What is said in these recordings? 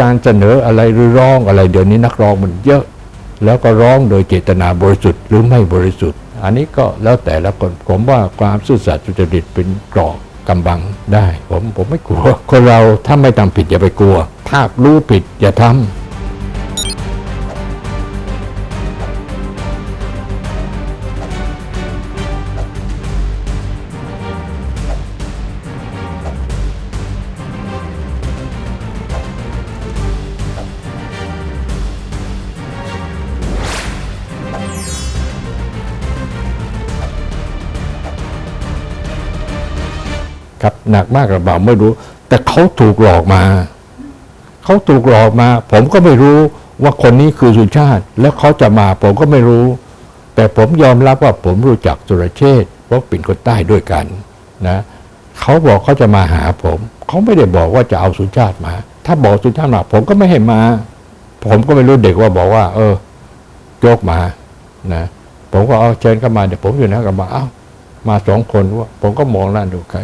การเสนออะไรหรือร้องอะไรเดี๋ยวนี้นักร้องมันเยอะ แล้วก็ร้องโดยเจตนาบริสุทธิ์หรือไม่บริสุทธิ์ อันนี้ก็แล้วแต่ละคนผมว่าความซื่อสัตย์สุจริตเป็นกรอกกำบังได้ ผมผมไม่กลัว คนเราถ้าไม่ทำผิดอย่าไปกลัว ถ้ารู้ผิดอย่าทำ ครับ หนักมากหรือเปล่าไม่รู้ แต่เขาถูกหลอกมา เขาถูกหลอกมา ผมก็ไม่รู้ว่าคนนี้คือสุชาติ แล้วเขาจะมาผมก็ไม่รู้ แต่ผมยอมรับว่าผมรู้จักสุรเชษฐ์เพราะเป็นคนใต้ด้วยกันนะเขาบอกเขาจะมาหาผม เขาไม่ได้บอกว่าจะเอาสุชาติมา ถ้าบอกสุชาติมาผมก็ไม่ให้มา ผมก็ไม่รู้เด็กว่าบอกว่า เออโยกมานะผมก็เอาเชิญเข้ามาเดี๋ยวผมอยู่นะกับมาเอ้ามาสองคนว่าผมก็มองหน้าดูใคร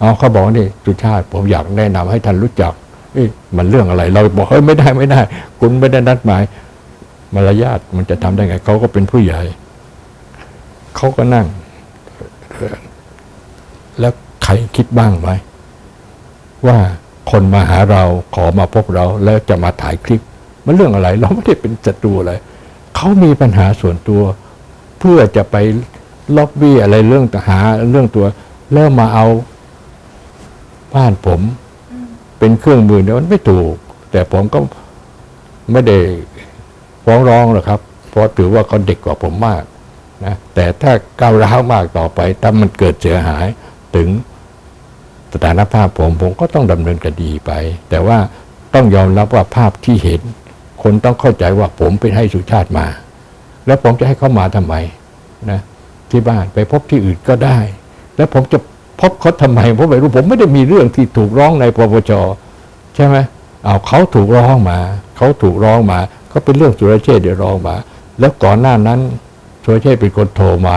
เอาเขาบอกนี่สุชาติ ผมอยากแนะนำให้ท่านรู้จักเอ๊ะมันเรื่องอะไร เราบอกเฮ้ยไม่ได้ไม่ได้ คุณไม่ได้นัดหมาย มารยาทมันจะทำได้ไงเขาก็เป็นผู้ใหญ่เขาก็นั่ง แล้วใครคิดบ้างไหมว่าคนมาหาเราขอมาพบเราแล้วจะมาถ่ายคลิป มันเรื่องอะไร เราไม่ได้เป็นศัตรูอะไรเขามีปัญหาส่วนตัว เพื่อจะไปล็อบบี้อะไรเรื่องหาเรื่องตัว แล้วมาเอา บ้านผม เป็นเครื่องมือเนี่ยมันไม่ถูก แต่ผมก็ไม่ได้ฟ้องร้องหรอกครับ เพราะถือว่าเขาเด็กกว่าผมมากนะแต่ถ้าก้าวร้าวมากต่อไป ถ้ามันเกิดเสียหายถึงสถานภาพผมผมก็ต้องดำเนินคดีไป แต่ว่าต้องยอมรับว่าภาพที่เห็น คนต้องเข้าใจว่าผมเป็นให้สุชาติมา แล้วผมจะให้เขามาทำไมนะที่บ้านไปพบที่อื่นก็ได้ แล้วผมจะ พบเขาทำไมผมไม่รู้ผมไม่ได้มีเรื่องที่ถูกร้องในปปชใช่ไหมเอาเขาถูกร้องมาเขาถูกร้องมาก็เป็นเรื่องสุรเชษฐ์เดี๋ยวร้องมา แล้วก่อนหน้านั้นสุรเชษฐ์เป็นคนโทรมา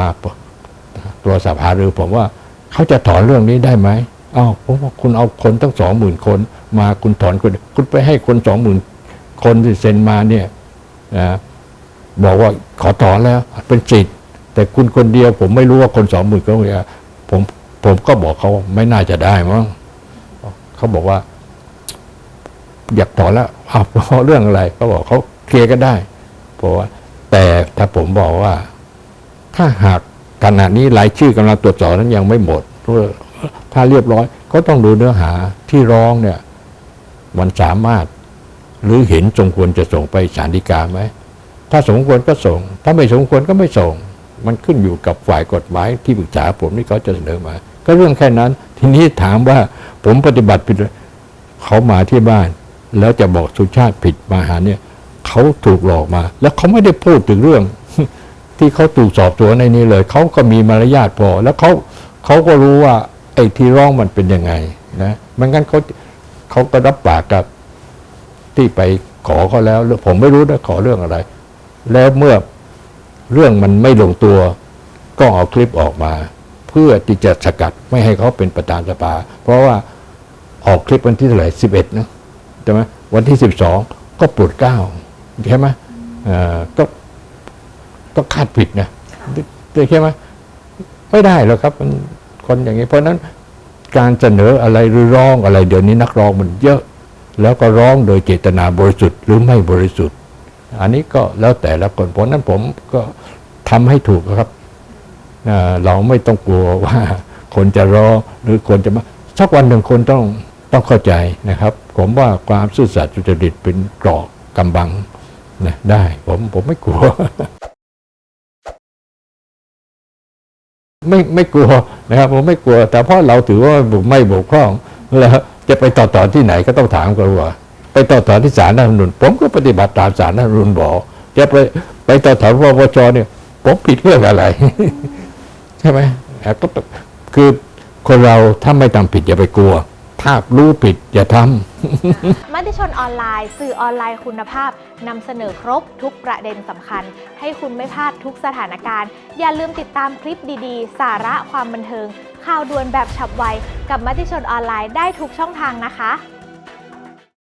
ตัวสภาหรือผมว่าเขาจะถอนเรื่องนี้ได้ไหมอ้าวผมว่าคุณเอาคนตั้งสองหมื่นคน มาคุณถอนคนคุณไปให้คนสองหมื่นคนที่เซ็นมาเนี่ยนะบอกว่าขอถอนแล้วเป็นสิทธิ์แต่คุณคนเดียวผมไม่รู้ว่าคนสองหมื่นเขาเนี่ยผม ผมก็บอกเขาไม่น่าจะได้มั้งเขาบอกว่า อยากถอนแล้วอ้าวเพราะเรื่องอะไรเขาบอกเขาเคลียร์กันได้เพราะว่า แต่ถ้าผมบอกว่า ถ้าหากขณะนี้รายชื่อกำลังตรวจสอบนั้นยังไม่หมดถ้าเรียบร้อย ก็ต้องดูเนื้อหาที่ร้องเนี่ย มันสามารถหรือเห็นสมควรจะส่งไปศาลฎีกาไหมถ้าสมควรก็ส่ง ถ้าไม่สมควรก็ไม่ส่ง มันขึ้นอยู่กับฝ่ายกฎหมายที่ปรึกษาผมที่เขาจะเสนอมา ก็เรื่องแค่นั้น ทีนี้ถามว่าผมปฏิบัติผิดเขามาที่บ้าน แล้วจะบอกสุชาติผิดมาหาเนี่ยเขาถูกหลอกมา แล้วเขาไม่ได้พูดถึงเรื่อง ที่เขาถูกสอบสวนในนี้เลย เขาก็มีมารยาทพอ แล้วเขาเขาก็รู้ว่า ไอ้ที่ร้องมันเป็นยังไงนะมันงั้นเขาเขาก็รับปากกับที่ไปขอเขาแล้วแล้วผมไม่รู้นะขอเรื่องอะไร แล้วเมื่อเรื่องมันไม่ลงตัว ก็เอาคลิปออกมา เพื่อที่จะสกัดไม่ให้เขาเป็นประธานสภา เพราะว่าออกคลิปวันที่เท่าไหร่สิบเอ็ดนะใช่ไหมวันที่สิบสองก็ปวดเกล้าใช่ไหมก็ก็คาดผิดนะใช่ไหมไม่ได้หรอกครับมันคนอย่างนี้ เพราะนั้นการเสนออะไรหรือร้องอะไร เดี๋ยวนี้นักร้องมันเยอะ แล้วก็ร้องโดยเจตนาบริสุทธิ์หรือไม่บริสุทธิ์ อันนี้ก็แล้วแต่ละคนเพราะนั้นผมก็ทำให้ถูกครับ เราไม่ต้องกลัวว่าคนจะรอหรือคนจะมาสักวันหนึ่งคนต้องต้องเข้าใจนะครับ ผมว่าความซื่อสัตย์สุจริตเป็นกรอกกำบังนะได้ผมผมไม่กลัว ไม่ไม่กลัวนะครับ ผมไม่กลัว แต่เพราะเราถือว่าไม่บกพร่องแล้วจะไปต่อต่อที่ไหนก็ต้องถามกันว่า ไปต่อต่อที่ศาลรัฐมนูญผมก็ปฏิบัติตามศาลรัฐธรรมนูญบอกจะไปไปต่อต่อปปชเนี่ย ผมผิดเรื่องอะไร ใช่ไหมอะก็ต้องคือคนเราถ้าไม่ทำผิดอย่าไปกลัว ถ้ารู้ผิดอย่าทำมติชนออนไลน์ สื่อออนไลน์คุณภาพนำเสนอครบทุกประเด็นสำคัญ ให้คุณไม่พลาดทุกสถานการณ์ อย่าลืมติดตามคลิปดีๆ สาระความบันเทิง ข่าวด่วนแบบฉับไว กับมติชนออนไลน์ได้ทุกช่องทางนะคะ